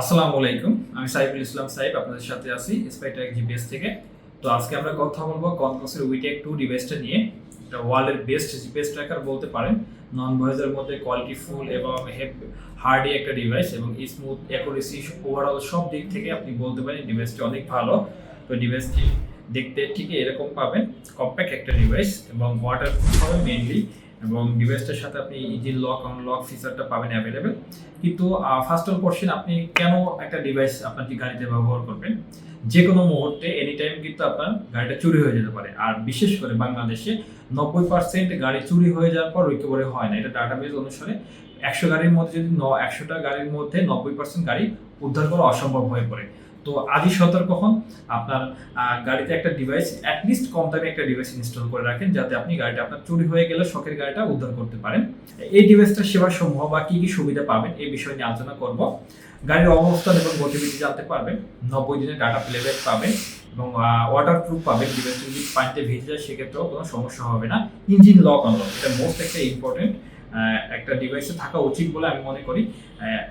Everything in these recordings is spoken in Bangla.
আসসালামু আলাইকুম। আমি সাইফুল ইসলাম সাইফ আপনাদের সাথে আছি স্পাইটাক জিপিএস থেকে। তো আজকে আমরা কথা বলব কনকসের উইটেক টু ডিভাইসটা নিয়ে। এটা ওয়ার্ল্ডের বেস্ট জিপিএস ট্র্যাকার বলতে পারেন। নন ভয়েসের মধ্যে কোয়ালিটি ফুল এবং হার্ডি একটা ডিভাইস এবং স্মুথ অ্যাকুরেসি ওভারঅল সব দিক থেকে আপনি বলতে পারেন ডিভাইসটি অনেক ভালো। তো ডিভাইসটি দেখতে ঠিক এরকম পাবেন। কম্প্যাক্ট একটা ডিভাইস এবং ওয়াটার প্রুফ হবে মেইনলি এবং ডিভাইসটার সাথে আপনি ইঞ্জিন লক লক ফিচারটা পাবেন অ্যাভেলেবেল কিন্তু ফার্স্ট অল কোশ্চেন আপনি কেন একটা ডিভাইস আপনার যে গাড়িতে ব্যবহার করবেন? যে কোনো মুহূর্তে এনি টাইম কিন্তু আপনার গাড়িটা চুরি হয়ে যেতে পারে। আর বিশেষ করে বাংলাদেশে নব্বই পার্সেন্ট গাড়ি চুরি হয়ে যাওয়ার পর রিকভারি হয় না। এটা ডাটাবেস অনুসারে একশো গাড়ির মধ্যে যদি ন, একশোটা গাড়ির মধ্যে নব্বই পার্সেন্ট গাড়ি উদ্ধার করা অসম্ভব হয়ে পড়ে। তো আজই সতর্ক হন। আপনার গাড়িতে একটা ডিভাইস অ্যাটলিস্ট কম দামে একটা ডিভাইস ইনস্টল করে রাখেন যাতে আপনি গাড়িটা, আপনার চুরি হয়ে গেলে শখের গাড়িটা উদ্ধার করতে পারেন। এই ডিভাইসটার সেবা সমূহ বা কী কী সুবিধা পাবেন এই বিষয় নিয়ে আলোচনা করব। গাড়ির অবস্থান এবং গতিবিধি জানতে পারবেন। নব্বই দিনের ডাটা প্লেব্যাক পাবেন এবং ওয়াটার প্রুফ পাবেন। ডিভাইস যদি পানিতে ভিজে যায়, সেক্ষেত্রেও কোনো সমস্যা হবে না। ইঞ্জিন লক আনলক এটা মোস্ট একটা ইম্পর্টেন্ট একটা ডিভাইসে থাকা উচিত বলে আমি মনে করি।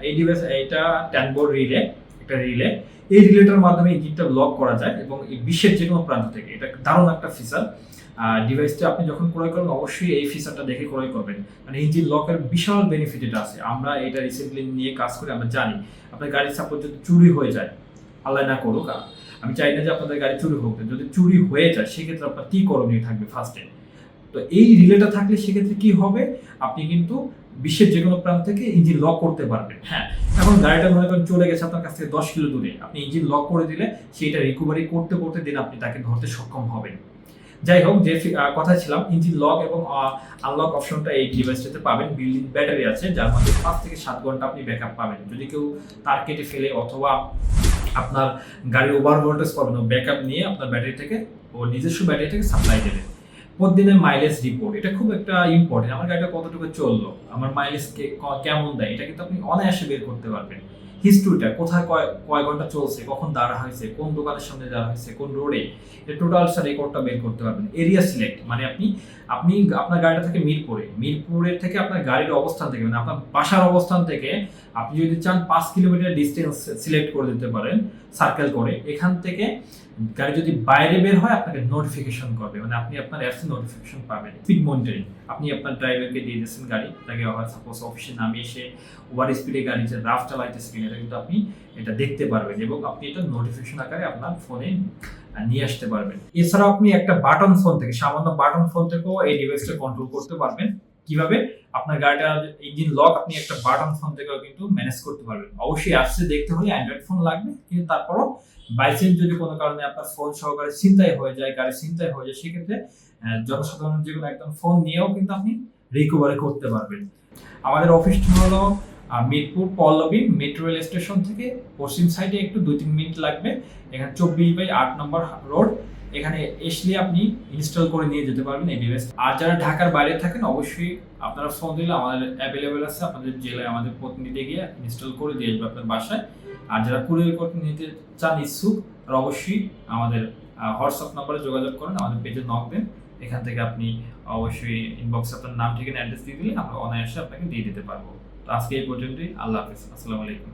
এই ডিভাইস এটা ট্যানবোর্ড রিলে একটা রিলে এই রিলেটার মাধ্যমে এই ইঞ্জিনটা লক করা যায় এবং এই বিশ্বের যে কোনো প্রান্ত থেকে। এটা দারুণ একটা ফিচার ডিভাইসটা আপনি যখন ক্রয় করবেন অবশ্যই এই ফিচারটা দেখে ক্রয় করবেন। মানে ইঞ্জিন লকের বিশাল বেনিফিট এটা আছে। আমরা এটা রিসেন্টলি নিয়ে কাজ করে, আমরা জানি। আপনার গাড়ির সাপোজ যদি চুরি হয়ে যায়। আল্লাহ না করুক। আমি চাই না যে আপনাদের গাড়ি চুরি হোক। যদি চুরি হয়ে যায়, সেক্ষেত্রে আপনার কি করণীয় থাকবে ফার্স্টে তো এই রিলেটা থাকলে সেক্ষেত্রে কি হবে? আপনি কিন্তু বিশ্বের যে কোনো প্রান্ত থেকে ইঞ্জিন লক করতে পারবেন। হ্যাঁ এখন গাড়িটা মনে করেন চলে গেছে আপনার কাছ থেকে দশ কিলো দূরে। আপনি ইঞ্জিন লক করে দিলে সেইটা রিকভারি করতে করতে দিন আপনি তাকে ধরতে সক্ষম হবেন। যাই হোক, যে কথা ছিলাম ইঞ্জিন লক এবং আনলক অপশনটা এই ডিভাইসটাতে পাবেন। বিল্ডিং ব্যাটারি আছে, যার মধ্যে পাঁচ থেকে সাত ঘণ্টা আপনি ব্যাকআপ পাবেন। যদি কেউ তার কেটে ফেলে অথবা আপনার গাড়ির ওভার ভোল্টেজ পাবেন ও ব্যাকআপ নিয়ে আপনার ব্যাটারি থেকে ও নিজস্ব ব্যাটারি থেকে সাপ্লাই দেবে। প্রতিদিনের মাইলেজ রিপোর্ট এটা খুব একটা ইম্পর্টেন্ট আমার গাড়িটা কতটুকু চলল, আমার মাইলেজ কেমন দেয়, এটা কিন্তু আপনি অনায়াসে বের করতে পারবেন। হিস্ট্রিটা কোথায় কয় কয় ঘণ্টা চলছে, কখন দাঁড়া হয়েছে, কোন দোকানের সামনে দাঁড়া হয়েছে, কোন রোডে এটা টোটাল রেকর্ডটা বের করতে পারবেন। এরিয়া সিলেক্ট মানে আপনি আপনি আপনার গাড়িটা থেকে মিরপুরে মিরপুরের থেকে আপনার গাড়ির অবস্থান থেকে মানে আপনার বাসার অবস্থান থেকে আপনি যদি চান পাঁচ কিলোমিটার ডিস্টেন্স সিলেক্ট করে দিতে পারেন সার্কেল করে, এখান থেকে গাড়ি যদি বাইরে বের হয়, আপনাকে নোটিফিকেশন করবে। মানে আপনি আপনার অ্যাপসে নোটিফিকেশন পাবেন। স্পিড মনিটরিং আপনি আপনার ড্রাইভারকে দিয়ে দিয়েছেন গাড়ি। তাকে আবার সাপোজ অফিসে নামিয়ে এসে ওভার স্পিডে গাড়ি যে রাফ চালাইতেছে কিনা এটা কিন্তু আপনি এটা দেখতে পারবেন এবং আপনি এটা নোটিফিকেশন আকারে আপনার ফোনে নিয়ে আসতে পারবেন। এছাড়াও আপনি একটা বাটন ফোন থেকে, সামান্য বাটন ফোন থেকেও এই ডিভাইসটা কন্ট্রোল করতে পারবেন। কীভাবে? আপনার গাড়িটার ইঞ্জিন লক আপনি একটা বাটন ফোন থেকেও কিন্তু ম্যানেজ করতে পারবেন। অবশ্যই অ্যাপসে দেখতে হলে অ্যান্ড্রয়েড ফোন লাগবে, কিন্তু তারপরও বাইচান্স যদি কোনো কারণে আপনার ফোন সহকারে চিন্তাই হয়ে যায়, গাড়ি চিন্তাই হয়ে যায়, সেক্ষেত্রে জনসাধারণ যে কোনো একদম ফোন নিয়েও কিন্তু আপনি রিকভারি করতে পারবেন। আমাদের অফিসটি হলো Mirpur Pallabi metro rail station থেকে পশ্চিম সাইডে একটু দুই তিন মিনিট লাগবে। এখানে চব্বিশ বাই আট নম্বর রোড এখানে এসলে আপনি ইনস্টল করে নিয়ে যেতে পারবেন এই আর যারা ঢাকার বাইরে থাকেন, অবশ্যই আপনারা ফোন দিলে আমাদের অ্যাভেলেবেল আছে, আপনাদের জেলায় আমাদের প্রতিনিধি গিয়ে ইনস্টল করে দিয়ে আসবে আপনার বাসায়। আর যারা কুরিয়ার করতে নিতে চান ইচ্ছুক, তারা অবশ্যই আমাদের হোয়াটসঅ্যাপ নম্বরে যোগাযোগ করেন, আমাদের পেজে নক দেন। এখান থেকে আপনি অবশ্যই ইনবক্সে আপনার নাম, ঠিকানা অ্যাড্রেস দিয়ে দিলে আমরা অনায়াসে আপনাকে দিয়ে দিতে পারব। তো আজকে এই পর্যন্তই, আল্লাহ হাফিজ, আসসালামু আলাইকুম।